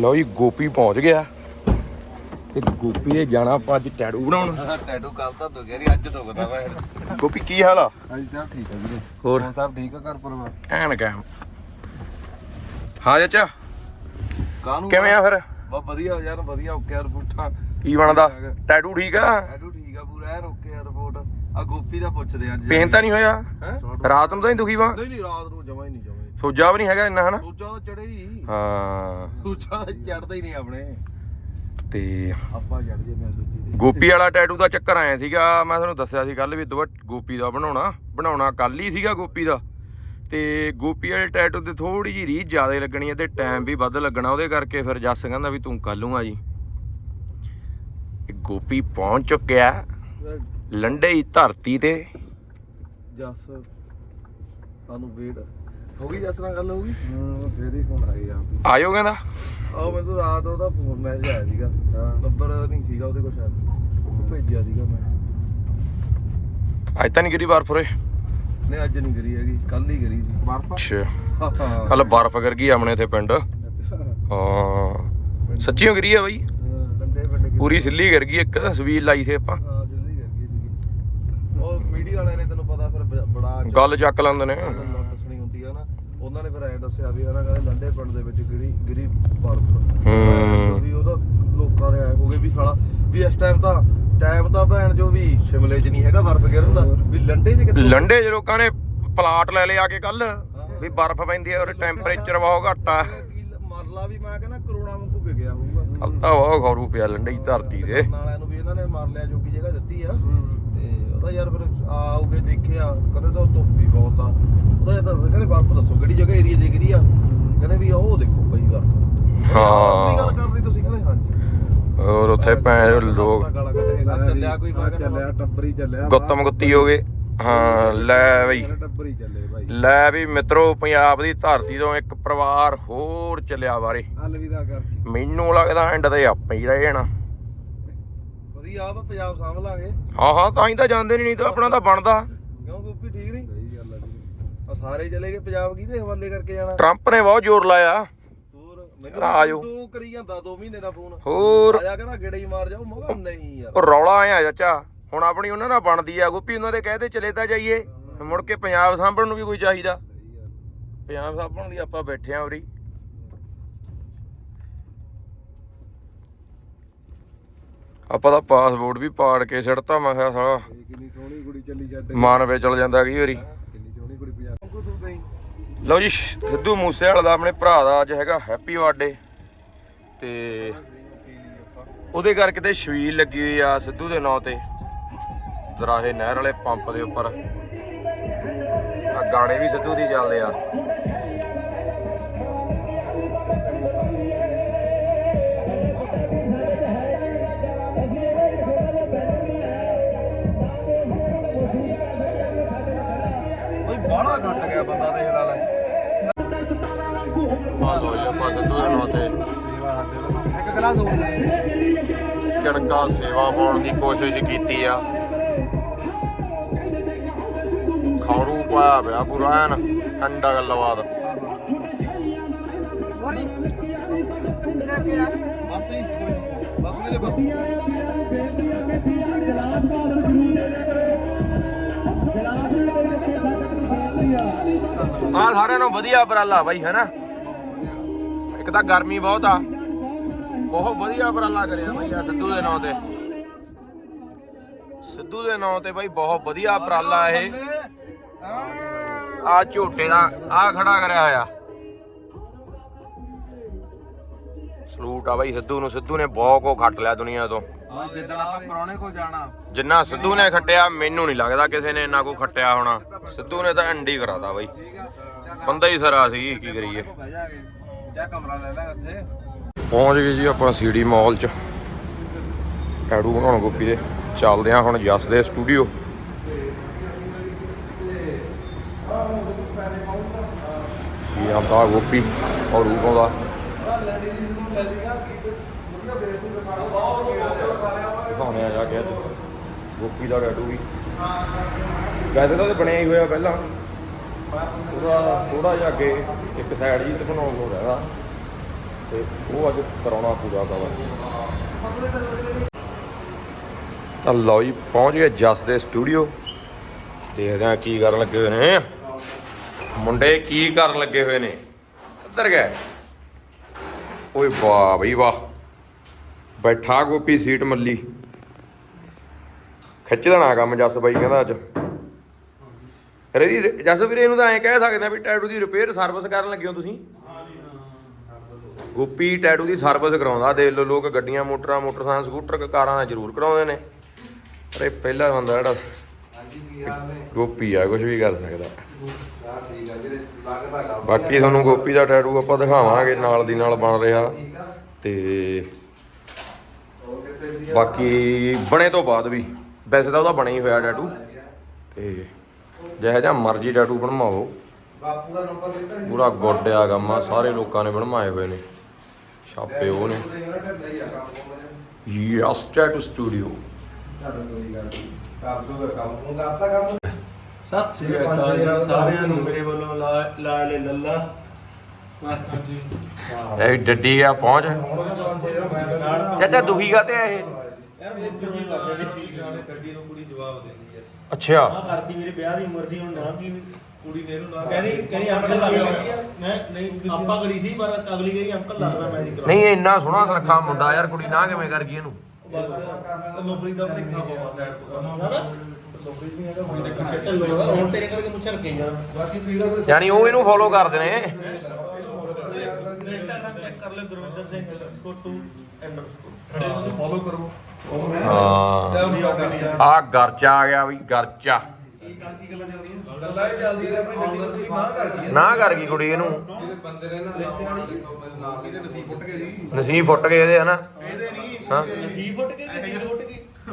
ਲਓ ਜੀ ਗੋਪੀ ਪਹੁੰਚ ਗਿਆ। ਤੇ ਗੋਪੀ ਦੇ ਜਾਣਾ ਅੱਜ ਟੈਟੂ ਬਣਾਉਣ। ਟੈਟੂ ਕੱਲ ਤਾਂ ਦੁਗਿਆ ਨਹੀਂ ਅੱਜ ਦੁਗਦਾ ਵਾ ਗੋਪੀ ਕੀ ਹਾਲ ਆ? ਹਾਂਜੀ ਸਭ ਠੀਕ ਹੈ ਵੀਰੇ। ਹੋਰ? ਸਭ ਠੀਕ ਆ ਘਰ ਪਰਿਵਾਰ? ਐਨ ਕੈਮ। ਹਾਂ ਚਾਚਾ। ਕਾਹਨੂੰ ਕਿਵੇਂ ਆ ਫਿਰ? ਬਾ ਵਧੀਆ ਯਾਰ ਵਧੀਆ ਓਕੇ ਆ ਰਿਪੋਰਟਾਂ। ਕੀ ਬਣਦਾ? ਟੈਟੂ ਠੀਕ ਆ? ਟੈਟੂ ਠੀਕ ਆ ਪੂਰਾ ਐਨ ਓਕੇ ਆ ਰਿਪੋਰਟ। ਆ ਗੋਪੀ ਦਾ ਪੁੱਛਦੇ ਅੱਜ। ਪੇਨ ਤਾਂ ਨਹੀਂ ਹੋਇਆ? ਰਾਤ ਨੂੰ ਤਾਂ ਨਹੀਂ ਦੁਖੀ ਵਾ? ਨਹੀਂ ਨਹੀਂ ਰਾਤ ਨੂੰ ਜਮਾ ਹੀ ਨਹੀਂ ਸੋਜਾ ਵੀ ਨਹੀਂ ਹੈਗਾ ਇੰਨਾ ਹਨਾ? ਸੋਚਾ ਤਾਂ ਚੜੇ ਹੀ। ਹਾਂ। ਤਾਂ ਚੜਦਾ ਹੀ ਨਹੀਂ ਆਪਣੇ। ਤੇ ਆਪਾਂ ਚੜ ਜੇ ਮੈਂ ਸੋਚੀ ਤੇ ਗੋਪੀ ਵਾਲਾ ਟੈਟੂ ਦਾ ਚੱਕਰ ਆਇਆ ਸੀਗਾ ਮੈਂ ਤੁਹਾਨੂੰ ਦੱਸਿਆ ਸੀ ਕੱਲ ਵੀ ਦੁਆ ਗੋਪੀ ਦਾ ਬਣਾਉਣਾ ਬਣਾਉਣਾ ਕੱਲ ਹੀ ਸੀਗਾ ਗੋਪੀ ਦਾ। ਤੇ ਗੋਪੀ ਵਾਲੇ ਟੈਟੂ ਤੇ ਥੋੜੀ ਜੀ ਰੀਝ ਜ਼ਿਆਦਾ ਲੱਗਣੀ ਹੈ ਤੇ ਟਾਈਮ ਵੀ ਵੱਧ ਲੱਗਣਾ ਉਹਦੇ ਕਰਕੇ ਫਿਰ ਜੱਸ ਕਹਿੰਦਾ ਵੀ ਤੂੰ ਕੱਲ ਨੂੰ ਆ ਜੀ। ਇਹ ਗੋਪੀ ਪਹੁੰਚ ਚੁੱਕਿਆ ਲੰਡੇ ਹੀ ਧਰਤੀ ਤੇ। ਜੱਸ ਤੁਹਾਨੂੰ ਵੇਟ ਹੋ ਗਈ ਜੱਸ ਨਾਲ ਗੱਲ ਹੋ ਗਈ? ਹੂੰ ਸਵੇਰੇ ਫੋਨ ਆ ਗਿਆ ਆਇਓ ਕਹਿੰਦਾ। ਆਹ ਮੈਨੂੰ ਰਾਤ ਉਹਦਾ ਫੋਨ ਮੈਸੇਜ ਆਇਆ ਸੀਗਾ। ਨੰਬਰ ਨਹੀਂ ਸੀਗਾ ਉਹਦੇ ਕੋਲ ਸ਼ਾਇਦ। ਉਹ ਭੇਜਿਆ ਸੀਗਾ ਮੈਂ। ਅੱਜ ਤਾਂ ਨਹੀਂ ਗਿਰੀ ਬਰਫ ਰੇ ਨਹੀਂ ਅੱਜ ਨਹੀਂ ਕਰੀ ਹੈਗੀ ਕੱਲ ਹੀ ਕਰੀ ਸੀ। ਬਰਫ ਅੱਛਾ। ਹਾਂ ਕੱਲ ਬਰਫ ਕਰ ਗਈ ਆਪਣੇ ਇੱਥੇ ਪਿੰਡ। ਹਾਂ। ਸੱਚੀਓ ਗਿਰੀ ਆ ਬਾਈ। ਪੂਰੀ ਸਿੱਲੀ ਕਰ ਗਈ ਇੱਕ ਸਵੀਲ ਲਾਈ ਸੀ ਆਪਾਂ। ਹਾਂ ਜਲਦੀ ਕਰ ਗਈ ਸੀਗੀ। ਉਹ ਮੀਡੀਆ ਵਾਲਿਆਂ ਨੇ ਤੈਨੂੰ ਪਤਾ ਫਿਰ ਬੜਾ ਗੱਲ ਚੱਕ ਲੈਂਦੇ ਨੇ ਗੱਲ ਦੱਸਣੀ ਹੁੰਦੀ ਆ ਨਾ ਉਹਨਾਂ ਨੇ ਫਿਰ ਐਂ ਦੱਸਿਆ ਵੀ ਹਨਾ ਕਹਿੰਦੇ ਲੰਡੇ ਪਿੰਡ ਦੇ ਵਿੱਚ ਗਿਰੀ ਗਿਰੀ ਬਰਫ ਹੂੰ। ਵੀ ਉਹਦਾ ਲੋਕਾਂ ਦੇ ਐ ਹੋ ਗਏ ਵੀ ਸਾਲਾ ਵੀ ਇਸ ਟਾਈਮ ਤਾਂ ਟਾਈਮ ਤਾਂ ਭੈਣ ਜੋ ਵੀ ਸ਼ਿਮਲੇ 'ਚ ਨਹੀਂ ਹੈਗਾ ਬਰਫ ਗਿਰਨ ਦਾ। ਵੀ ਲੰਡੇ 'ਚ ਕਿੱਥੇ? ਲੰਡੇ 'ਚ ਲੋਕਾਂ ਨੇ ਪਲਾਟ ਲੈ ਲਿਆ ਕੇ ਕੱਲ ਵੀ ਬਰਫ਼ ਪੈਂਦੀ ਹੈ ਔਰ ਟੈਂਪਰੇਚਰ ਬਹੁਤ ਘੱਟ ਆ। ਕੀ ਮਰਲਾ ਵੀ ਮੈਂ ਕਹਿੰਦਾ ਕਰੋਨਾ ਵਾਂਗੂ ਵਿਗਿਆ ਹੋਊਗਾ। ਕੱਲ ਤਾਂ ਬਹੁਤ ਖੌਰੂ ਪਿਆ ਲੰਡੇ ਦੀ ਧਰਤੀ ਤੇ। ਕਰਨ ਵਾਲਿਆਂ ਨੂੰ ਵੀ ਇਹਨਾਂ ਨੇ ਮਾਰ ਲਿਆ ਜੋ ਕੀ ਜਗ੍ਹਾ ਦਿੱਤੀ ਆ। ਉਹਦਾ ਯਾਰ ਫਿਰ ਆਉਗੇ ਦੇਖਿਆ ਕਹਿੰਦੇ ਤਾਂ ਧੁੱਪ ਵੀ ਬਹੁਤ ਆ। ਉਹਦਾ ਯਾਰ ਦੱਸ ਕਹਿੰਦੇ ਬਰਫ ਦੱਸੋ ਕਿਹੜੀ ਜਗ੍ਹਾ ਏਰੀਆ ਦੇ ਗਿਰੀ ਆ? ਕਹਿੰਦੇ ਵੀ ਉਹ ਦੇਖੋ ਪਈ ਬਰਫ ਹਾਂ। ਗੱਲ ਕਰਦੇ ਤੁਸੀਂ ਕਹਿੰਦੇ ਹਾਂਜੀ। ਔਰ ਉੱਥੇ ਭੈਣ ਲੋਕ ਗਾਲਾਂ ਗੱਲ ਚੱਲਿਆ ਕੋਈ ਚੱਲਿਆ ਟੱਬਰੀ ਚੱਲਿਆ ਗੁੱਤਮ ਗੁੱਤੀ ਹੋ ਗਏ। ਹਾਂ ਲੈ ਬਈ। ਟੱਬਰੀ ਚੱਲੇ ਭਾਈ ਲੈ ਵੀ ਮਿੱਤਰੋ ਪੰਜਾਬ ਦੀ ਧਰਤੀ ਤੋਂ ਇੱਕ ਪਰਿਵਾਰ ਹੋਰ ਚੱਲਿਆ ਬਾਰੇ। ਅਲਵਿਦਾ ਕਰਕੇ। ਮੈਨੂੰ ਲੱਗਦਾ ਐਂਡ ਤੇ ਆਪੇ ਹੀ ਰਹਿ ਜਾਣਾ। ਵਧੀਆ ਆ ਵਾ ਪੰਜਾਬ ਸਾਂਭ ਲਾਂਗੇ ਹਾਂ ਹਾਂ ਤਾਂ ਹੀ ਤਾਂ ਜਾਂਦੇ ਨਹੀਂ ਨਹੀਂ ਤਾਂ ਆਪਣਾ ਤਾਂ ਬਣਦਾ। ਕਿਉਂ ਗੋਪੀ ਠੀਕ ਨਹੀਂ? ਸਹੀ ਗੱਲ ਆ ਜੀ ਆ ਸਾਰੇ ਚਲੇ ਗਏ ਪੰਜਾਬ ਕਿਹਦੇ ਹਵਾਲੇ ਕਰਕੇ ਜਾਣਾ? ਟਰੰਪ ਨੇ ਬਹੁਤ ਜ਼ੋਰ ਲਾਇਆ। ਹੋਰ ਮੈਨੂੰ ਆ ਜਾਓ। ਤੂੰ ਕਰੀ ਜਾਂਦਾ 2 ਮਹੀਨੇ ਦਾ ਫੋਨ। ਹੋਰ। ਆਇਆ ਕਹਿੰਦਾ ਗੇੜਾ ਹੀ ਮਾਰ ਜਾਓ ਮੈਂ ਕਿਹਾ ਨਹੀਂ ਯਾਰ। ਉਹ ਰੌਲਾ ਆਇਆ ਚਾਚਾ। ਹੁਣ ਆਪਣੀ ਉਹਨਾਂ ਨਾਲ ਬਣਦੀ ਆ ਗੋਪੀ ਉਹਨਾਂ ਦੇ ਕਹਦੇ ਚਲੇ ਤਾਂ ਜਾਈਏ। ਮੁੜ ਕੇ ਪੰਜਾਬ ਸਾਂਭਣ ਨੂੰ ਵੀ ਕੋਈ ਚਾਹੀਦਾ। ਪੰਜਾਬ ਸਾਂਭਣ ਦੀ ਆਪਾਂ ਬੈਠੇ ਆਂ ਉਰੀ ਆਪਾਂ ਤਾਂ ਪਾਸਪੋਰਟ ਵੀ ਪਾੜ ਕੇ ਸਿੱਟਤਾ ਮੈਂ ਕਿਹਾ ਸਾਲਾ। ਕਿੰਨੀ ਸੋਹਣੀ ਕੁੜੀ ਚੱਲੀ ਛੱਡ ਮਨ ਵਿੱਚ ਚਲ ਜਾਂਦਾ ਕਈ ਵਾਰੀ? ਕਿੰਨੀ ਸੋਹਣੀ ਕੁੜੀ ਪੰਜਾਬ ਕੋ। ਤੂੰ ਨਹੀਂ ਲਓ ਜੀ ਸਿੱਧੂ ਮੂਸੇਵਾਲਾ ਦਾ ਆਪਣੇ ਭਰਾ ਦਾ ਅੱਜ ਹੈਗਾ ਹੈਪੀ ਬਰਥਡੇ ਤੇ ਉਹਦੇ ਕਰਕੇ ਤੇ ਛਵੀਲ ਲੱਗੀ ਹੋਈ ਆ ਸਿੱਧੂ ਦੇ ਨਾਂ ਤੇ। ਦਰਾਹੇ ਨਹਿਰ ਵਾਲੇ ਪੰਪ ਦੇ ਉੱਪਰ। ਆ ਗਾਣੇ ਵੀ ਸਿੱਧੂ ਦੀ ਚੱਲਦੇ ਆ। ਗਿਆ ਬੰਦਾ ਦੇਖ ਲਾ ਲੈ। ਤੇ ਸੇਵਾ ਸਾਡੇ ਵੱਲੋਂ ਇੱਕ ਗਲਾਸ ਹੋਰ। ਕਿਣਕਾ ਸੇਵਾ ਪਾਉਣ ਦੀ ਕੋਸ਼ਿਸ਼ ਕੀਤੀ ਆ। ਖੌਰੂ ਪਾਇਆ ਪਿਆ ਪੂਰਾ ਐਨ ਠੰਡਾ ਗੱਲਬਾਤ। ਬਸ ਹੀ ਬਸ ਮੇਰੇ ਬਸ। ਆ ਸਾਰਿਆਂ ਨੂੰ ਵਧੀਆ ਉਪਰਾਲਾ ਬਾਈ ਹੈਨਾ? ਇੱਕ ਤਾਂ ਗਰਮੀ ਬਹੁਤ ਆ। ਬਹੁਤ ਵਧੀਆ ਉਪਰਾਲਾ ਕਰਿਆ ਬਾਈ ਆ ਸਿੱਧੂ ਦੇ ਨਾਂ ਤੇ। ਸਿੱਧੂ ਦੇ ਨਾਂ ਤੇ ਬਾਈ ਬਹੁਤ ਵਧੀਆ ਉਪਰਾਲਾ ਇਹ। ਆ ਝੋਟੇ ਦਾ ਆ ਖੜਾ ਕਰਿਆ ਹੋਇਆ। ਸਲੂਟ ਆ ਬਾਈ ਸਿੱਧੂ ਨੂੰ ਸਿੱਧੂ ਨੇ ਬਹੁਤ ਕੋ ਖੱਟ ਲਿਆ ਦੁਨੀਆ ਤੋਂ। ਜਿੱਦਣ ਆਪਾਂ ਪੁਰਾਣੇ ਕੋਲ ਜਾਣਾ। ਜਿੰਨਾ ਸਿੱਧੂ ਨੇ ਖੱਟਿਆ ਮੈਨੂੰ ਨਹੀਂ ਲੱਗਦਾ ਕਿਸੇ ਨੇ ਇੰਨਾ ਕੋ ਖੱਟਿਆ ਹੋਣਾ। ਸਿੱਧੂ ਨੇ ਤਾਂ ਐਂਡੀ ਕਰਾਤਾ ਬਾਈ। ਬੰਦਾ ਹੀ ਸਰਾ ਸੀ, ਕੀ ਕਰੀਏ। ਪਹੁੰਚ ਗਏ ਜੀ ਆਪਾਂ ਸੀਡੀ ਮਾਲ ਚ। ਟੈਟੂ ਬਣਾਉਣ ਗੋਪੀ ਦੇ। ਚੱਲਦੇ ਆ ਹੁਣ ਜਸ ਦੇ ਸਟੂਡੀਓ ਇਹ ਆਂਦਾ ਗੋਪੀ? ਔਰ ਰੂਪ ਆਉਂਦਾ। ਦਿਖਾਉਣੇ ਆ ਜਾ ਕੇ ਗੋਪੀ ਦਾ ਟੈਟੂ ਵੀ। ਵੈਸੇ ਤਾਂ ਇਹ ਬਣਿਆ ਹੀ ਹੋਇਆ ਪਹਿਲਾਂ। ਥੋੜਾ ਥੋੜਾ ਜਿਹਾ ਅੱਗੇ ਇੱਕ ਸਾਈਡ ਜੀ ਤੇ ਬਣਾਉਣ ਨੂੰ ਰਹਿਦਾ ਤੇ ਉਹ ਅੱਜ ਕਰਾਉਣਾ ਪੂਰਾ ਕਵਰ ਤਾਂ ਲਓ ਜੀ, ਪਹੁੰਚ ਗਏ ਜਸ ਦੇ ਸਟੂਡੀਓ ਦੇਖਦੇ ਆ ਕੀ ਕਰਨ ਲੱਗੇ ਹੋਏ ਨੇ। ਮੁੰਡੇ ਕੀ ਕਰਨ ਲੱਗੇ ਹੋਏ ਨੇ। ਇੱਧਰ ਗਏ। ਓਏ ਵਾਹ ਬਈ ਵਾਹ। ਬੈਠਾ ਗੋਪੀ ਸੀਟ ਮੱਲੀ। ਖਿੱਚ ਦੇਣਾ ਕੰਮ ਜਸ ਬਾਈ ਕਹਿੰਦਾ ਅੱਜ। ਰੇਦੀ ਜਸ ਵੀਰੇ ਇਹਨੂੰ ਤਾਂ ਐਂ ਕਹਿ ਸਕਦੇ ਆ ਵੀ ਟੈਟੂ ਦੀ ਰਿਪੇਅਰ ਸਰਵਿਸ ਕਰਨ ਲੱਗੇ ਹੋ ਤੁਸੀਂ? ਗੋਪੀ ਟੈਟੂ ਦੀ ਸਰਵਿਸ ਕਰਾਉਂਦਾ, ਦੇਖ ਲਓ ਲੋਕ ਗੱਡੀਆਂ, ਮੋਟਰਾਂ, ਮੋਟਰਸਾਈਕਲ, ਸਕੂਟਰ, ਕਾਰਾਂ ਦਾ ਜ਼ਰੂਰ ਕਰਾਉਂਦੇ ਨੇ। ਪਰ ਇਹ ਪਹਿਲਾ ਬੰਦਾ ਜਿਹੜਾ ਗੋਪੀ ਆ ਕੁਝ ਵੀ ਕਰ ਸਕਦਾ। ਬਾਕੀ ਤੁਹਾਨੂੰ ਗੋਪੀ ਦਾ ਟੈਟੂ ਆਪਾਂ ਦਿਖਾਵਾਂਗੇ, ਨਾਲ ਦੀ ਨਾਲ ਬਣ ਰਿਹਾ। ਤੇ ਬਾਕੀ ਬਣੇ ਤੋਂ ਬਾਅਦ ਵੀ, ਵੈਸੇ ਤਾਂ ਉਹਦਾ ਬਣਿਆ ਹੀ ਹੋਇਆ ਟੈਟੂ ਤੇ ਜਿਹੋ ਜਿਹਾ ਮਰਜ਼ੀ ਟੈਟੂ ਬਣਵਾਓ। ਬਾਪੂ ਦਾ ਨੰਬਰ ਦਿੱਤਾ ਜੀ ਪੂਰਾ ਗੋਡਿਆ ਕੰਮ ਆ ਸਾਰੇ ਲੋਕਾਂ ਨੇ ਬਣਵਾਏ ਹੋਏ ਨੇ। ਛਾਪੇ ਉਹ ਨੇ। ਯੈਸ ਟੈਟੂ ਸਟੂਡੀਓ ਚੱਲ ਕੋਈ ਗੱਲ ਨਹੀਂ ਕਰ ਦੂਗਾ ਕੰਮ। ਤੂੰ ਕਰਤਾ ਕੰਮ? ਸਤਿ ਸ੍ਰੀ ਅਕਾਲ ਜੀ ਸਾਰਿਆਂ ਨੂੰ ਮੇਰੇ ਵੱਲੋਂ ਲਾ ਲਾ ਲੈ ਲੱਲਾ। ਜੀ। ਇਹ ਡੱਡੀ ਆ ਪਹੁੰਚ। ਚਾਚਾ ਦੁਖੀ ਕਾਤੇ ਆ ਇਹ? ਯਾਰ ਮੇਰੇ ਦੁਖੀ ਕਰਦੇ ਨੇ ਗੱਡੀ ਨੂੰ ਕੁੜੀ ਜਵਾਬ ਦੇਣੀ ਹੈ ਅੱਛਾ। ਆ ਕਰਤੀ ਮੇਰੇ ਵਿਆਹ ਦੀ ਉਮਰ ਸੀ ਹੁਣ ਨਾ ਕੀ ਕੁੜੀ ਨੇ ਇਹਨੂੰ ਨਾ ਕਹਿੰਦੀ ਕਹਿੰਦੀ ਅੰਕਲ ਲੱਗਦਾ ਮੈਂ ਨਹੀਂ ਆਪਾਂ ਕਰੀ ਸੀ ਪਰ ਅਗਲੀ ਗਈ ਅੰਕਲ ਲੱਗਦਾ ਮੈਂ ਨਹੀਂ ਨਹੀਂ ਇੰਨਾ ਸੋਹਣਾ ਸੁਰਖਾ ਮੁੰਡਾ ਯਾਰ ਕੁੜੀ ਨਾ ਕਿਵੇਂ ਕਰ ਗਈ ਇਹਨੂੰ? ਲੋਬਰੀ ਦਾ ਭਲੇਖਾ ਪਾਵਾ ਤੋਂ ਕਰਾਉਂਦਾ ਲੋਬਰੀ ਨਹੀਂ। ਹੈਗਾ ਹੁਣ ਤੇਰੇ ਕਰਕੇ ਮੁੱਛ ਰੱਖੇ ਯਾਰ ਬਾਕੀ ਪੀੜਾ ਯਾਨੀ ਉਹ ਇਹਨੂੰ ਫੋਲੋ ਕਰਦੇ ਨੇ। ਇੰਸਟਾਗ੍ਰਾਮ ਚੈੱਕ ਕਰ ਲੈ Gurvinder Singh underscore 2 underscore follow ਕਰੋ ਉਹ ਮੈਂ ਹਾਂ। ਲੈ ਉਹ ਕਰਨੀ ਆ ਗਰਚਾ ਆ ਗਿਆ ਵੀ ਗਰਚਾ। ਨਾ ਕਰ ਗਈ ਨਾ ਕਰ ਗਈ ਕੁੜੀ ਇਹਨੂੰ। ਇਹਦੇ ਬੰਦੇ ਨੇ ਨਾ ਨਾਲ ਇਹਦੇ ਨਸੀਬ ਫੁੱਟ ਗਏ ਜੀ ਨਸੀਬ ਫੁੱਟ ਗਏ।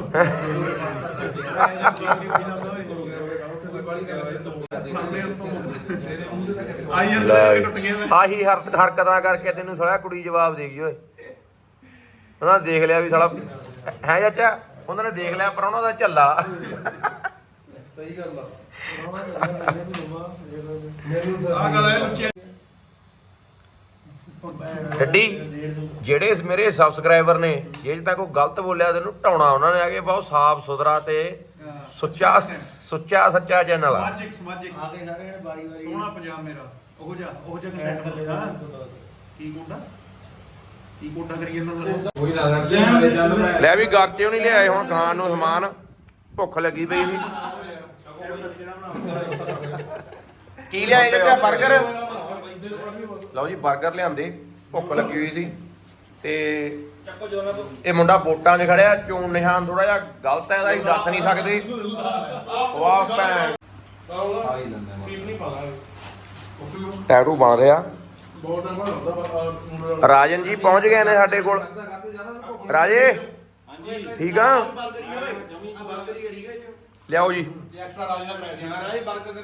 ਇਹਦੇ ਹਨਾ ਇਹਦੇ ਨਹੀਂ ਹਾਂ ਸੀ ਫੁੱਟ ਕੇ ਕਿ ਸੀ ਫੁੱਟ ਕੇ ਲੈ। ਆਹੀ ਹਰ ਹਰਕਤਾਂ ਕਰਕੇ ਤੈਨੂੰ ਸਾਲਾ ਕੁੜੀ ਜਵਾਬ ਦੇ ਗਈ ਓਏ। ਉਹਨਾਂ ਨੇ ਦੇਖ ਲਿਆ ਵੀ ਸਾਲਾ ਹੈ ਚਾਚਾ ਉਹਨਾਂ ਨੇ ਦੇਖ ਲਿਆ ਪਰ ਉਹਨਾਂ ਦਾ ਝੱਲਾ। ਸਹੀ ਗੱਲ ਆ। ਆ ਗੱਲ ਹੈ ਉੱਚੀ ਗੱਡੀ ਜਿਹੜੇ ਇਸ ਮੇਰੇ ਸਬਸਕ੍ਰਾਈਬਰ ਨੇ ਜੇ ਤੱਕ ਕੋਈ ਗਲਤ ਬੋਲਿਆ ਤੈਨੂੰ ਢਾਉਣਾ ਉਹਨਾਂ ਨੇ ਆ ਕੇ ਬਹੁਤ ਸਾਫ਼ ਸੁਥਰਾ ਤੇ ਸੁੱਚਾ ਸੁੱਚਾ ਸੱਚਾ ਚੈਨਲ ਆ ਸਮਾਜਿਕ ਸਮਾਜਿਕ। ਆ ਗਏ ਸਾਰੇ ਵਾਰੀ ਵਾਰੀ ਸੋਹਣਾ ਪੰਜਾਬ ਮੇਰਾ। ਉਹ ਜਾ ਉਹ ਜਾ ਲੈਣਾ ਕੀ ਕੋਟਾ? ਕੀ ਕੋਟਾ ਕਰੀ ਇਹਨਾਂ ਦਾ? ਕੋਈ ਨਾ ਲੱਗਦੇ ਚੱਲ ਮੈਂ। ਲੈ ਵੀ ਗਰਚੇ ਨਹੀਂ ਲਿਆਏ ਹੁਣ ਖਾਣ ਨੂੰ ਸਮਾਨ। ਭੁੱਖ ਲੱਗੀ ਪਈ ਵੀ। ਕੀ ਲਿਆਏ ਚਾਚਾ 버ਗਰ ਲਓ ਜੀ 버ਗਰ ਲਿਆਂਦੇ। ਭੁੱਖ ਲੱਗੀ ਹੋਈ ਸੀ। ਤੇ ਤੋਂ ਇਹ ਮੁੰਡਾ ਵੋਟਾਂ 'ਚ ਖੜਿਆ ਚੋਣ ਨਿਸ਼ਾਨ ਥੋੜਾ ਜਿਹਾ ਗਲਤ ਹੈ ਇਹਦਾ ਅਸੀਂ ਦੱਸ ਨਹੀਂ ਸਕਦੇ। ਵਾਹ ਭੈਣ। ਟੈਟੂ ਬਣ ਰਿਹਾ। ਰਾਜਨ ਜੀ ਪਹੁੰਚ ਗਏ ਨੇ ਸਾਡੇ ਕੋਲ। ਰਾਜੇ ਹਾਂਜੀ ਠੀਕ ਆ? ਲਿਆਓ ਜੀ। ਐਕਸਟਰਾ ਰਾਜ ਦਾ ਪੈਸੇ ਆ ਰਾਜ ਬਰਗਰ ਦੇ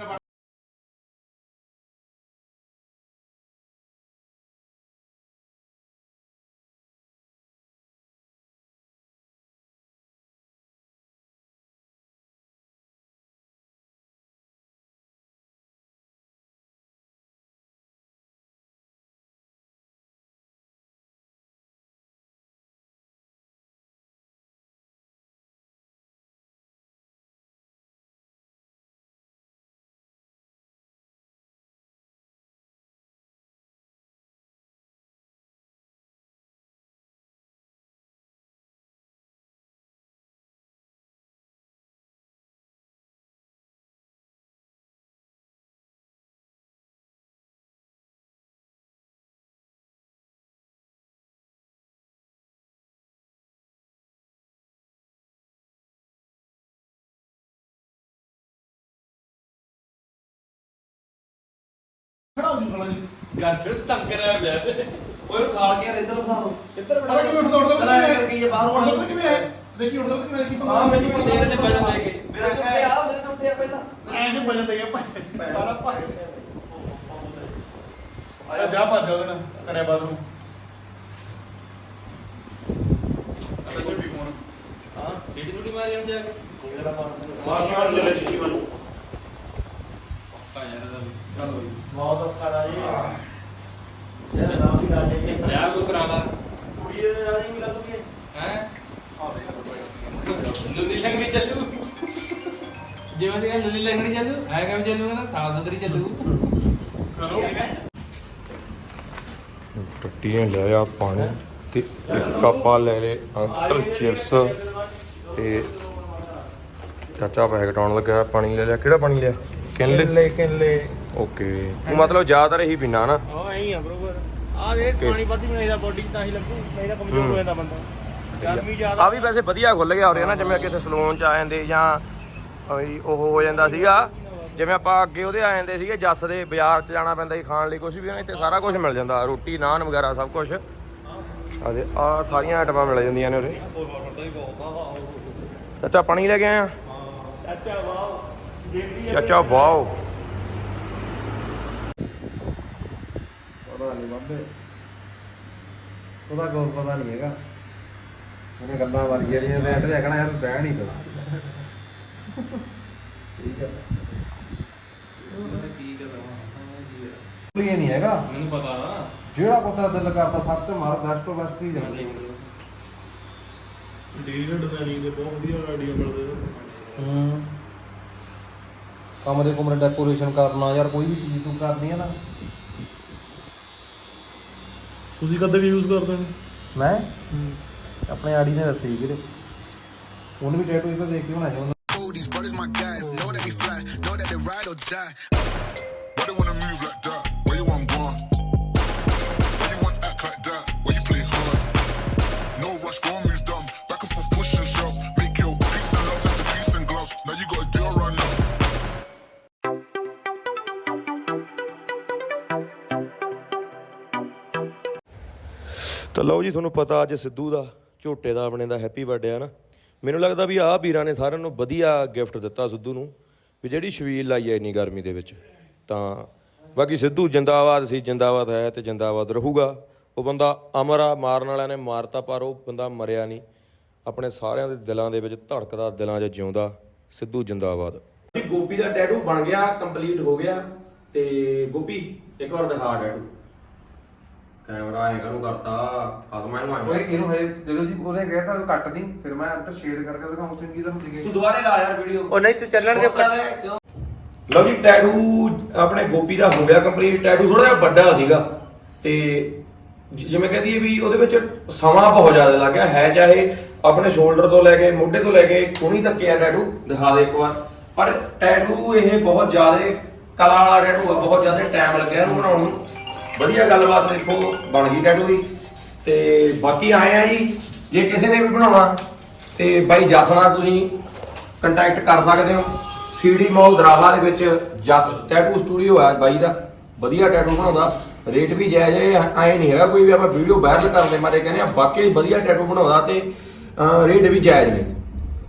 ਗੱਛੜ ਤੰਗ ਰਿਹਾ ਲੈ ਓਏ ਖਾਲ ਕੇ ਇੱਧਰ ਬਿਠਾ ਲਓ। ਇੱਧਰ ਲਓ ਕਿਵੇਂ ਉੜਦਾ ਉੜਦਾ ਕਰਕੇ ਇਹ ਬਾਹਰ ਉੜਦਾ ਕਿਵੇਂ ਹੈ? ਦੇਖੀ ਉੜਦਾ ਕਿਵੇਂ ਦੇਖੀ ਹਾਂ ਮੈਨੂੰ ਵੀ ਤੇਰੇ ਤੇ ਵਜਨ ਦੇ ਕੇ। ਮੇਰਾ ਉੱਤੇ ਆ ਮੇਰੇ ਤੇ ਉੱਤੇ ਆ ਪਹਿਲਾਂ ਐਂ ਤੇ ਵਜਨ ਦੇ ਗਿਆ ਸਾਰਾ ਭਾਈ। ਆਇਆ। ਜਾ ਭੱਜ ਉਹਦੇ ਨਾਲ ਕਰਿਆ ਬਾਦ ਨੂੰ। ਅਰੇ ਕੋਈ ਵੀ ਫੋਨ ਹਾਂ। ਛੇਟੀ ਛੁੱਟੀ ਮਾਰੀ ਹੁਣ ਜਾ ਕੇ ਜਿਹੜਾ ਮਾਸ਼ਾਅੱਲਾ ਲੈ ਲੈ ਸ਼ਿਕੀ ਮਨ ਬਹੁਤ ਔਖਾ ਦਾ ਜੀ ਯਾਰ ਨਾਮ ਵੀ ਰਾਜੇ ਕੇ ਵਿਆਹ ਕੋ ਕਰਾ ਇਹ ਲੱਲੀ ਲੰਗਣੀ ਚੱਲੂ ਐ ਕਿਵੇਂ ਚੱਲੂਗਾ ਨਾ? ਸਾਫ਼ ਸੁਥਰੀ ਚੱਲੂ। ਟੱਟੀਆਂ ਲਿਆ ਪਾਣੀ ਤੇ ਇੱਕ ਆਪਾਂ ਲੈ ਲੇ ਅੰਕਲ ਚਿਪਸ ਤੇ ਚਾਚਾ ਪੈਕ ਟਾਉਣ ਲੱਗਾ ਪਾਣੀ ਲੈ ਲਿਆ। ਕਿਹੜਾ ਪਾਣੀ ਲਿਆ? ਕਿੰਲੇ ਕਿੰਲੇ ਓਕੇ। ਤੂੰ ਮਤਲਬ ਜ਼ਿਆਦਾਤਰ ਇਹੀ ਪੀਣਾ ਨਾ ਹਾਂ ਐਂ ਆ ਬਰੋਬਰ। ਆ ਦੇ ਪਾਣੀ ਵੱਧ ਵੀ ਨਹੀਂ ਬੋਡੀ ਤਾਂ ਹੀ ਲੱਗੂ ਨਹੀਂ ਤਾਂ ਕਮਜ਼ੋਰ ਹੋ। ਜਾਂਦਾ ਬੰਦਾ। ਗਰਮੀ ਜ਼ਿਆਦਾ। ਆ ਵੀ ਵੈਸੇ ਵਧੀਆ ਖੁੱਲ ਗਿਆ ਹੋ ਰਿਹਾ ਨਾ ਜਿਵੇਂ ਅੱਗੇ ਇੱਥੇ ਸਲੂਨ ਚ ਆ ਜਾਂਦੇ ਜਾਂ ਅਈ ਉਹ ਹੋ ਜਾਂਦਾ ਸੀਗਾ, ਜਿਵੇਂ ਆਪਾਂ ਅੱਗੇ ਉਹਦੇ ਆ ਜਾਂਦੇ ਸੀਗੇ, ਜੱਸ ਦੇ ਬਾਜ਼ਾਰ ਚ ਜਾਣਾ ਪੈਂਦਾ ਸੀ ਖਾਣ ਲਈ ਕੁਝ ਵੀ ਇੱਥੇ ਸਾਰਾ ਕੁਝ ਮਿਲ ਜਾਂਦਾ, ਰੋਟੀ, ਨਾਨ ਵਗੈਰਾ ਸਭ ਕੁਝ ਆ ਆ ਸਾਰੀਆਂ ਆਈਟਮਾਂ ਮਿਲ ਜਾਂਦੀਆਂ ਨੇ ਉਰੇ। ਚਾਚਾ, ਪਾਣੀ ਲੈ ਕੇ ਆਇਆ? ਚਾਚਾ, ਵਾਓ। ਚਾਚਾ ਵਾਓ ਪਤਾ ਨਹੀਂ ਬਾਬੇ। ਉਹਦਾ ਕੋਈ ਪਤਾ ਨਹੀਂ ਹੈਗਾ। ਉਹਨੇ ਗੱਲਾਂ ਮਾਰੀ ਜਿਹੜੀਆਂ, ਰੈਂਟ ਤੇ ਆਖਣਾ ਯਾਰ, ਬਹਿਣ ਹੀ ਦੋ ਠੀਕ ਹੈ ਇਹ ਨਹੀਂ ਹੈਗਾ। ਮੈਨੂੰ ਪਤਾ ਜਿਹੜਾ ਕੋਤਾ ਦਿਲ ਕਰਦਾ ਸਭ ਤੋਂ ਮਾਰ ਬੈਸਟ ਤੋਂ ਬੈਸਟ ਹੀ ਜਾਂਦੀ ਡੀਲ ਡਿਜ਼ਾਈਨਿੰਗ ਦੇ ਬਹੁਤ ਵਧੀਆ ਆਈਡੀਆ ਮਿਲਦੇ ਹੂੰ। ਕਮਰੇ ਕਮਰੇ ਡੈਕੋਰੇਸ਼ਨ ਕਰਨਾ ਯਾਰ ਕੋਈ ਵੀ ਚੀਜ਼ ਤੂੰ ਕਰਨੀ ਹੈ ਨਾ। ਤੁਸੀਂ ਕਦੇ ਵੀ ਯੂਜ਼ ਕਰਦੇ ਹੋ? ਮੈਂ? ਆਪਣੇ ਆੜੀ ਨੇ ਦੱਸੀ ਵੀਰੇ ਉਹਨੇ ਵੀ ਟੈਟੂ ਇਹਦਾ ਦੇਖ ਕੇ ਬਣਾਇਆ ਉਹਨੇ। Oh, these brothers my guys. Know that we fly, know that they ride or die. Why they wanna move like that? Where you want gone? Why you want act like that? Why you play hard? No rush, go and move dumb. Back and forth, push and shove. Make your peace and love turn to peace and gloves. Now you gotta do it right now. ਤਾਂ ਲਓ ਜੀ ਤੁਹਾਨੂੰ ਪਤਾ ਅੱਜ ਸਿੱਧੂ ਦਾ ਝੋਟੇ ਦਾ ਆਪਣੇ ਦਾ happy birthday ਆ ਨਾ ਮੈਨੂੰ ਲੱਗਦਾ ਵੀ ਆਹ ਵੀਰਾਂ ਨੇ ਸਾਰਿਆਂ ਨੂੰ ਵਧੀਆ ਗਿਫਟ ਦਿੱਤਾ ਸਿੱਧੂ ਨੂੰ, ਵੀ ਜਿਹੜੀ ਸ਼ਵੀਲ ਲਾਈ ਹੈ ਇੰਨੀ ਗਰਮੀ ਦੇ ਵਿੱਚ, ਤਾਂ ਬਾਕੀ ਸਿੱਧੂ ਜਿੰਦਾਬਾਦ ਸੀ, ਜਿੰਦਾਬਾਦ ਹੈ ਤੇ ਜਿੰਦਾਬਾਦ ਰਹੂਗਾ। ਉਹ ਬੰਦਾ ਅਮਰ ਆ, ਮਾਰਨ ਵਾਲਿਆਂ ਨੇ ਮਾਰਤਾ, ਪਰ ਉਹ ਬੰਦਾ ਮਰਿਆ ਨਹੀਂ। ਆਪਣੇ ਸਾਰਿਆਂ ਦੇ ਦਿਲਾਂ ਦੇ ਵਿੱਚ ਧੜਕਦਾ, ਦਿਲਾਂ 'ਚ ਜਿਉਂਦਾ, ਸਿੱਧੂ ਜਿੰਦਾਬਾਦ। ਗੋਪੀ ਦਾ ਟੈਟੂ ਬਣ ਗਿਆ ਕੰਪਲੀਟ ਹੋ ਗਿਆ, ਤੇ ਗੋਪੀ, ਇੱਕ ਵਾਰ ਦਿਖਾ ਟੈਟੂ ਕੈਮਰਾ ਐ ਕਰੂ ਕਰਤਾ ਖਤਮ ਐ। ਨੂੰ ਓਏ ਇਹਨੂੰ ਹੈ ਜਦੋਂ ਜੀ ਉਹਨੇ ਕਹਿ ਤਾ ਕੱਟ ਦੀ ਫਿਰ ਮੈਂ ਅੰਦਰ ਸ਼ੇਡ ਕਰਕੇ ਦਿਖਾਉਂ ਤੈਨੂੰ ਕੀ ਤੁਹਾਨੂੰ ਦਿਖੇ ਤੂੰ ਦੁਬਾਰੇ ਲਾ ਯਾਰ ਵੀਡੀਓ ਉਹ ਨਹੀਂ ਤੂੰ ਚੱਲਣ ਦੇ ਲਓ ਜੀ ਟੈਟੂ ਆਪਣੇ ਗੋਪੀ ਦਾ ਹੋ ਗਿਆ ਕੰਪਲੀਟ ਟੈਟੂ ਥੋੜਾ ਜਿਹਾ ਵੱਡਾ ਸੀਗਾ। ਤੇ ਜਿਵੇਂ ਕਹਦੀ ਵੀ ਉਹਦੇ ਵਿੱਚ ਸਮਾਂ ਬਹੁਤ ਜ਼ਿਆਦਾ ਲੱਗ ਗਿਆ ਹੈ ਚਾਹੇ ਆਪਣੇ ਸ਼ੋਲਡਰ ਤੋਂ ਲੈ ਕੇ ਮੋਢੇ ਤੋਂ ਲੈ ਕੇ ਕੋਣੀ ਤੱਕ ਆ ਟੈਟੂ ਦਿਖਾ ਦੇ ਇੱਕ ਵਾਰ। ਪਰ ਟੈਟੂ ਇਹ ਬਹੁਤ ਜ਼ਿਆਦਾ ਕਲਾ ਵਾਲਾ ਟੈਟੂ ਆ ਬਹੁਤ ਜ਼ਿਆਦਾ ਟਾਈਮ ਲੱਗਿਆ ਇਹਨੂੰ ਬਣਾਉਣ ਨੂੰ। ਵਧੀਆ ਗੱਲਬਾਤ ਦੇਖੋ, ਬਣ ਗਈ ਟੈਟੂ ਦੀ। ਤੇ ਬਾਕੀ ਆਏ ਆ ਜੀ, ਜੇ ਕਿਸੇ ਨੇ ਵੀ ਬਣਾਉਣਾ, ਤੇ ਬਾਈ ਜਸ ਨਾਲ ਤੁਸੀਂ ਕੰਟੈਕਟ ਕਰ ਸਕਦੇ ਹੋ। ਸੀਡੀ ਮੌਲ ਦਰਾਹਾ ਦੇ ਵਿੱਚ ਜਸ ਟੈਟੂ ਸਟੂਡੀਓ ਹੈ ਬਾਈ ਦਾ। ਵਧੀਆ ਟੈਟੂ ਬਣਾਉਂਦਾ। ਰੇਟ ਵੀ ਜਾਇਜ਼ ਹੈ, ਐ ਨਹੀਂ ਹੈਗਾ ਕੋਈ ਵੀ ਆਪਾਂ ਵੀਡੀਓ ਵਾਇਰਲ ਕਰਨ ਦੇ, ਮਾਰੇ ਕਹਿੰਦੇ ਆ ਵਾਕਈ ਵਧੀਆ ਟੈਟੂ ਬਣਾਉਂਦਾ ਤੇ ਰੇਟ ਵੀ ਜਾਇਜ਼ ਨੇ।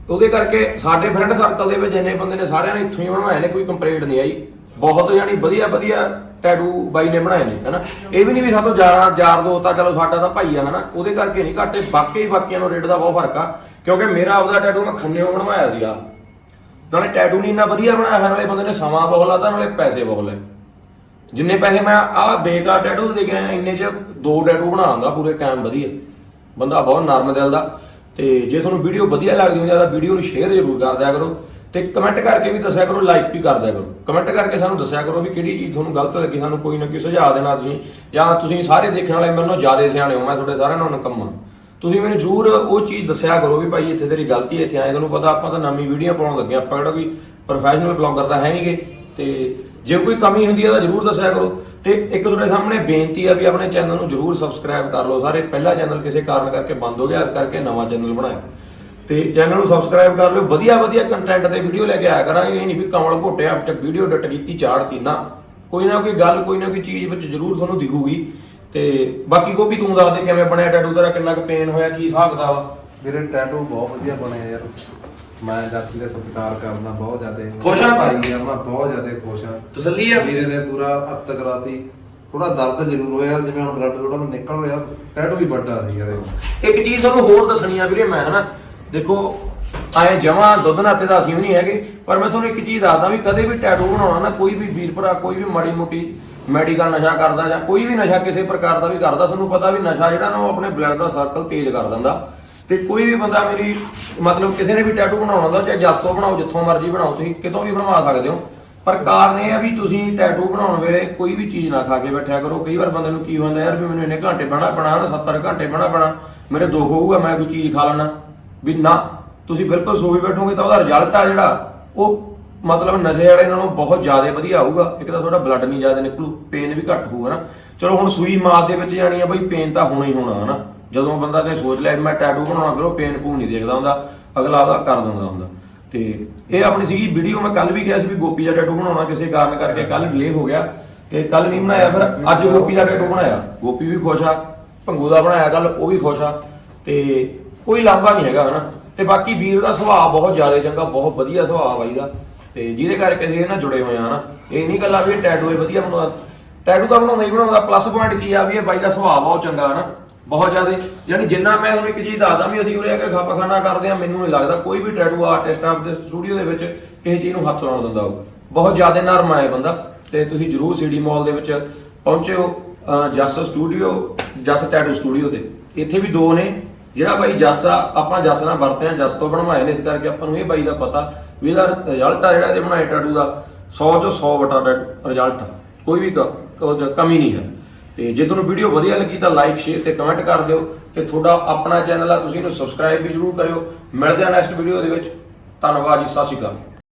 ਉਹਦੇ ਕਰਕੇ ਸਾਡੇ ਫਰੈਂਡ ਸਰਕਲ ਦੇ ਵਿੱਚ ਜਿੰਨੇ ਬੰਦੇ ਨੇ ਸਾਰਿਆਂ ਨੇ ਇੱਥੋਂ ਹੀ ਬਣਵਾਏ ਨੇ, ਕੋਈ ਕੰਪਲੇਂਟ ਨਹੀਂ ਆਈ। ਬਹੁਤ ਜਾਨੀ ਵਧੀਆ ਵਧੀਆ ਟੈਟੂ ਬਾਈ ਨੇ ਬਣਾਏ ਨੇ ਹਨਾ? ਇਹ ਵੀ ਨਹੀਂ ਵੀ ਸਾਤੋਂ ਜਾਣਾ ਯਾਰ ਦੋ ਤਾਂ ਚਲੋ ਸਾਡਾ ਤਾਂ ਭਾਈ ਆ ਹਨਾ? ਉਹਦੇ ਕਰਕੇ ਨਹੀਂ ਘੱਟੇ ਬਾਕੀ ਬਾਕੀਆਂ ਨੂੰ ਰੇਟ ਦਾ ਬਹੁਤ ਫ਼ਰਕ ਆ ਕਿਉਂਕਿ ਮੇਰਾ ਆਪਦਾ ਟੈਟੂ ਮੈਂ ਖੰਨੇੋਂ ਬਣਵਾਇਆ ਸੀਗਾ। ਨਾਲੇ ਟੈਟੂ ਨਹੀਂ ਇੰਨਾ ਵਧੀਆ ਬਣਾਇਆ ਹੈ, ਨਾਲੇ ਬੰਦੇ ਨੇ ਸਮਾਂ ਬਹੁਤ ਲਾਤਾ ਨਾਲੇ ਪੈਸੇ ਬਹੁਤ ਲਏ। ਜਿੰਨੇ ਪੈਸੇ ਮੈਂ ਆਹ ਬੇਕਾਰ ਟੈਟੂ ਦੇ ਗਿਆ ਇੰਨੇ ਚ ਦੋ ਟੈਟੂ ਬਣਾ ਪੂਰੇ ਟਾਈਮ ਵਧੀਆ। ਬੰਦਾ ਬਹੁਤ ਨਰਮ ਦਿਲ ਦਾ। ਤੇ ਜੇ ਤੁਹਾਨੂੰ ਵੀਡੀਓ ਵਧੀਆ ਲੱਗਦੀ ਹੁੰਦੀ ਆ ਤਾਂ ਵੀਡੀਓ ਨੂੰ ਸ਼ੇਅਰ ਜ਼ਰੂਰ ਕਰ ਦਿਆ ਕਰੋ। ਤੇ ਕਮੈਂਟ ਕਰਕੇ ਵੀ ਦੱਸਿਆ ਕਰੋ ਲਾਈਕ ਵੀ ਕਰ ਦਿਆ ਕਰੋ। ਕਮੈਂਟ ਕਰਕੇ ਸਾਨੂੰ ਦੱਸਿਆ ਕਰੋ ਵੀ ਕਿਹੜੀ ਚੀਜ਼ ਤੁਹਾਨੂੰ ਗਲਤ ਲੱਗੀ, ਸਾਨੂੰ ਕੋਈ ਨਾ ਕੋਈ ਸੁਝਾਅ ਦੇਣਾ ਤੁਸੀਂ। ਜਾਂ ਤੁਸੀਂ ਸਾਰੇ ਦੇਖਣ ਵਾਲੇ ਮੈਨੂੰ ਜ਼ਿਆਦਾ ਸਿਆਣੇ ਹੋ, ਮੈਂ ਤੁਹਾਡੇ ਸਾਰਿਆਂ ਨਾਲੋਂ ਨਕਮਾ। ਤੁਸੀਂ ਮੈਨੂੰ ਜ਼ਰੂਰ ਉਹ ਚੀਜ਼ ਦੱਸਿਆ ਕਰੋ ਵੀ ਭਾਈ ਇੱਥੇ ਤੇਰੀ ਗਲਤੀ ਹੈ, ਇੱਥੇ ਆਏ, ਤੁਹਾਨੂੰ ਪਤਾ ਆਪਾਂ ਤਾਂ ਨਵੀਂ ਵੀਡੀਓ ਪਾਉਣ ਲੱਗੇ ਆਪਾਂ ਕਿਹੜਾ ਕੋਈ ਪ੍ਰੋਫੈਸ਼ਨਲ ਬਲੌਗਰ ਤਾਂ ਹੈ ਨਹੀਂਗੇ। ਤੇ ਜੇ ਕੋਈ ਕਮੀ ਹੁੰਦੀ ਹੈ ਤਾਂ ਜ਼ਰੂਰ ਦੱਸਿਆ ਕਰੋ। ਤੇ ਇੱਕ ਤੁਹਾਡੇ ਸਾਹਮਣੇ ਬੇਨਤੀ ਆ ਵੀ ਆਪਣੇ ਚੈਨਲ ਨੂੰ ਜ਼ਰੂਰ ਸਬਸਕ੍ਰਾਈਬ ਕਰ ਲਓ ਸਾਰੇ। ਪਹਿਲਾ ਚੈਨਲ ਕਿਸੇ ਕਾਰਨ ਕਰਕੇ ਬੰਦ ਹੋ ਗਿਆ, ਇਸ ਕਰਕੇ ਨਵਾਂ ਚੈਨਲ ਬਣਾਇਆ। ਤੇ ਚੈਨਲ ਨੂੰ ਸਬਸਕ੍ਰਾਈਬ ਕਰ ਲਿਓ। ਵਧੀਆ ਵਧੀਆ ਕੰਟੈਂਟ ਤੇ ਵੀਡੀਓ ਲੈ ਕੇ ਆਇਆ ਕਰਾਂਗੇ ਇਹ ਨਹੀਂ ਵੀ ਕਮਲ ਘੋਟਿਆ ਚੱਕ ਵੀਡੀਓ ਡਟ ਕੀਤੀ ਚਾੜਤੀ ਨਾ। ਕੋਈ ਨਾ ਕੋਈ ਗੱਲ ਕੋਈ ਨਾ ਕੋਈ ਚੀਜ਼ ਵਿੱਚ ਜ਼ਰੂਰ ਤੁਹਾਨੂੰ ਦਿਖੂਗੀ। ਤੇ ਬਾਕੀ ਵੀ ਤੂੰ ਦੱਸ ਦੇ ਕਿਵੇਂ ਬਣਿਆ ਟੈਟੂ ਤੇਰਾ ਕਿੰਨਾ ਕੁ ਪੇਨ ਹੋਇਆ ਕੀ ਹਿਸਾਬ ਕਿਤਾਬ ਆ? ਮੇਰੇ ਟੈਟੂ ਬਹੁਤ ਵਧੀਆ ਬਣੇ ਯਾਰ। ਮੈਂ ਜੱਸ ਦੇ ਸਤਿਕਾਰ ਕਰਦਾ ਬਹੁਤ ਜ਼ਿਆਦਾ ਖੁਸ਼ ਆਂ? ਭਾਈ? ਆ ਮੈਂ ਬਹੁਤ ਜ਼ਿਆਦਾ ਖੁਸ਼ ਹਾਂ ਤਸੱਲੀ ਆ? ਵੀਰੇ ਨੇ ਪੂਰਾ ਹੱਥ ਕਰਾਤੀ। ਥੋੜਾ ਦਰਦ ਜ਼ਰੂਰ ਹੋਇਆ ਜਿਵੇਂ ਹੁਣ ਬਲੱਡ ਥੋੜਾ ਨਿਕਲ ਰਿਹਾ। ਟੈਟੂ ਵੀ ਵੱਡਾ ਸੀ ਯਾਰ ਇਹ। ਇੱਕ ਚੀਜ਼ ਤੁਹਾਨੂੰ ਹੋਰ ਦੱਸਣੀ ਆ ਵੀਰੇ ਮੈਂ ਹਨਾ? ਦੇਖੋ, ਆਏ ਜਮਾ ਦੁੱਧ ਨਾਤੇ ਦਾ ਅਸੀਂ ਵੀ ਨਹੀਂ ਹੈਗੇ, ਪਰ ਮੈਂ ਤੁਹਾਨੂੰ ਇੱਕ ਚੀਜ਼ ਦੱਸਦਾ ਵੀ ਕਦੇ ਵੀ ਟੈਟੂ ਬਣਾਉਣਾ ਨਾ, ਕੋਈ ਵੀ ਵੀਰ ਭਰਾ, ਕੋਈ ਵੀ ਮਾੜੀ ਮੋਟੀ ਮੈਡੀਕਲ ਨਸ਼ਾ ਕਰਦਾ ਜਾਂ ਕੋਈ ਵੀ ਨਸ਼ਾ ਕਿਸੇ ਪ੍ਰਕਾਰ ਦਾ ਵੀ ਕਰਦਾ, ਤੁਹਾਨੂੰ ਪਤਾ ਵੀ ਨਸ਼ਾ ਜਿਹੜਾ ਨਾ ਉਹ ਆਪਣੇ ਬਲੱਡ ਦਾ ਸਰਕਲ ਤੇਜ਼ ਕਰ ਦਿੰਦਾ। ਤੇ ਕੋਈ ਵੀ ਬੰਦਾ ਮੇਰੀ ਮਤਲਬ ਕਿਸੇ ਨੇ ਵੀ ਟੈਟੂ ਬਣਾਉਣਾ ਹੁੰਦਾ, ਚਾਹੇ ਜਸ ਬਣਾਓ, ਜਿੱਥੋਂ ਮਰਜ਼ੀ ਬਣਾਓ, ਤੁਸੀਂ ਕਿਤੋਂ ਵੀ ਬਣਵਾ ਸਕਦੇ ਹੋ। ਪਰ ਕਾਰਨ ਇਹ ਆ ਵੀ ਤੁਸੀਂ ਟੈਟੂ ਬਣਾਉਣ ਵੇਲੇ ਕੋਈ ਵੀ ਚੀਜ਼ ਨਾ ਖਾ ਕੇ ਬੈਠਿਆ ਕਰੋ। ਕਈ ਵਾਰ ਬੰਦੇ ਨੂੰ ਕੀ ਹੁੰਦਾ, ਯਾਰ ਵੀ ਮੈਨੂੰ ਇੰਨੇ ਘੰਟੇ ਬਣਾ ਬਣਾ ਨਾ 70 ਘੰਟੇ ਬਣਾ ਬਣਾ ਮੇਰੇ ਦੁੱਖ ਹੋਊਗਾ, ਮੈਂ ਕੋਈ ਚੀਜ਼ ਖਾ ਲੈਣਾ। ਵੀ ਨਾ, ਤੁਸੀਂ ਬਿਲਕੁਲ ਸੋ ਵੀ ਬੈਠੋਗੇ ਤਾਂ ਉਹਦਾ ਰਿਜ਼ਲਟ ਆ ਜਿਹੜਾ, ਉਹ ਮਤਲਬ ਨਸ਼ੇ ਵਾਲੇ ਨਾਲੋਂ ਬਹੁਤ ਜ਼ਿਆਦਾ ਵਧੀਆ ਆਊਗਾ। ਇੱਕ ਤਾਂ ਤੁਹਾਡਾ ਬਲੱਡ ਨਹੀਂ ਜ਼ਿਆਦਾ ਨਿਕਲੂ ਪੇਨ ਵੀ ਘੱਟ ਹੋਊਗਾ ਨਾ। ਚਲੋ ਹੁਣ ਸੂਈ ਮਾਰ ਦੇ ਵਿੱਚ ਜਾਣੀ ਆ ਬਈ ਪੇਨ ਤਾਂ ਹੋਣਾ ਹੀ ਹੋਣਾ, ਹਨਾ। ਜਦੋਂ ਬੰਦਾ ਨੇ ਸੋਚ ਲਿਆ ਮੈਂ ਟੈਟੂ ਬਣਾਉਣਾ, ਫਿਰ ਉਹ ਪੇਨ ਪੂ ਨਹੀਂ ਦੇਖਦਾ ਹੁੰਦਾ। ਅਗਲਾ ਉਹਦਾ ਕਰ ਦਿੰਦਾ ਹੁੰਦਾ। ਤੇ ਇਹ ਆਪਣੀ ਸੀਗੀ ਵੀਡੀਓ ਮੈਂ ਕੱਲ ਵੀ ਕਿਹਾ ਸੀ ਵੀ ਗੋਪੀ ਦਾ ਟੈਟੂ ਬਣਾਉਣਾ, ਕਿਸੇ ਕਾਰਨ ਕਰਕੇ ਕੱਲ ਡਿਲੇ ਹੋ ਗਿਆ। ਤੇ ਕੱਲ ਨਹੀਂ ਬਣਾਇਆ, ਫਿਰ ਅੱਜ ਗੋਪੀ ਦਾ ਟੈਟੂ ਬਣਾਇਆ। ਗੋਪੀ ਵੀ ਖੁਸ਼ ਆ, ਭੰਗੂ ਦਾ ਬਣਾਇਆ ਕੱਲ ਉਹ ਵੀ ਖੁਸ਼ ਆ। ਤੇ ਕੋਈ ਲਾਂਭਾ ਨਹੀਂ ਹੈਗਾ, ਹਨਾ? ਤੇ ਬਾਕੀ ਵੀਰ ਦਾ ਸੁਭਾਅ ਬਹੁਤ ਜ਼ਿਆਦਾ ਚੰਗਾ, ਬਹੁਤ ਵਧੀਆ ਸੁਭਾਅ ਬਾਈ ਦਾ। ਤੇ ਜਿਹਦੇ ਕਰਕੇ ਅਸੀਂ ਇਹ ਨਾਲ ਜੁੜੇ ਹੋਏ ਆ ਹਨਾ? ਇਹ ਨਹੀਂ ਗੱਲਾਂ ਵੀ ਇਹ ਟੈਟੂ ਇਹ ਵਧੀਆ ਬਣਾਉਂਦਾ। ਟੈਟੂ ਤਾਂ ਬਣਾਉਂਦਾ ਹੀ ਬਣਾਉਂਦਾ ਪਲੱਸ ਪੁਆਇੰਟ ਕੀ ਆ ਵੀ ਇਹ ਬਾਈ ਦਾ ਸੁਭਾਅ ਬਹੁਤ ਚੰਗਾ, ਹਨਾ? ਬਹੁਤ ਜ਼ਿਆਦਾ। ਯਾਨੀ ਜਿੰਨਾ ਮੈਂ ਤੁਹਾਨੂੰ ਇੱਕ ਚੀਜ਼ ਦੱਸਦਾ ਵੀ ਅਸੀਂ ਉਰੇ ਆ ਕੇ ਖਾਪਾਖਾਨਾ ਕਰਦੇ ਆ ਮੈਨੂੰ ਨਹੀਂ ਲੱਗਦਾ ਕੋਈ ਵੀ ਟੈਟੂ ਆਰਟਿਸਟ ਆਪਦੇ ਸਟੂਡੀਓ ਦੇ ਵਿੱਚ ਕਿਸੇ ਚੀਜ਼ ਨੂੰ ਹੱਥ ਲਾਉਣ ਦਿੰਦਾ ਹੋਊ। ਬਹੁਤ ਜ਼ਿਆਦਾ ਨਰਮ ਆ ਬੰਦਾ। ਤੇ ਤੁਸੀਂ ਜਰੂਰ ਸੀਡੀ ਮਾਲ ਦੇ ਵਿੱਚ ਪਹੁੰਚਿਓ ਅਹ Jas studio Jas tattoo studio ਤੇ। ਇੱਥੇ ਵੀ ਦੋ ਨੇ। ਜਿਹੜਾ ਬਾਈ ਜਸ ਆ, ਆਪਾਂ ਜੱਸ ਨਾਲ ਵਰਤੇ ਆ, ਜਸ ਤੋਂ ਬਣਵਾਏ ਨੇ ਇਸ ਕਰਕੇ ਆਪਾਂ ਨੂੰ ਇਹ ਬਾਈ ਦਾ ਪਤਾ ਵੀ ਇਹਦਾ ਰਿਜ਼ਲਟ ਆ ਜਿਹੜਾ ਇਹਦੇ ਬਣਾਏ ਟੈਟੂ ਦਾ 100 ਚੋਂ 100 ਵਟਾ ਰਿਜ਼ਲਟ ਕੋਈ ਵੀ ਕਮੀ ਨਹੀਂ ਹੈ। ਤੇ ਜੇ ਤੁਹਾਨੂੰ ਵੀਡੀਓ ਵਧੀਆ ਲੱਗੀ ਤਾਂ ਲਾਈਕ ਸ਼ੇਅਰ ਤੇ ਕਮੈਂਟ ਕਰ ਦਿਓ ਤੇ ਤੁਹਾਡਾ ਆਪਣਾ ਚੈਨਲ ਆ, ਤੁਸੀਂ ਇਹਨੂੰ ਸਬਸਕ੍ਰਾਈਬ ਵੀ ਜਰੂਰ ਕਰਿਓ। ਮਿਲਦੇ ਆ ਨੈਕਸਟ ਵੀਡੀਓ ਦੇ ਵਿੱਚ। ਧੰਨਵਾਦ ਜੀ, ਸਤਿ ਸ਼੍ਰੀ ਅਕਾਲ।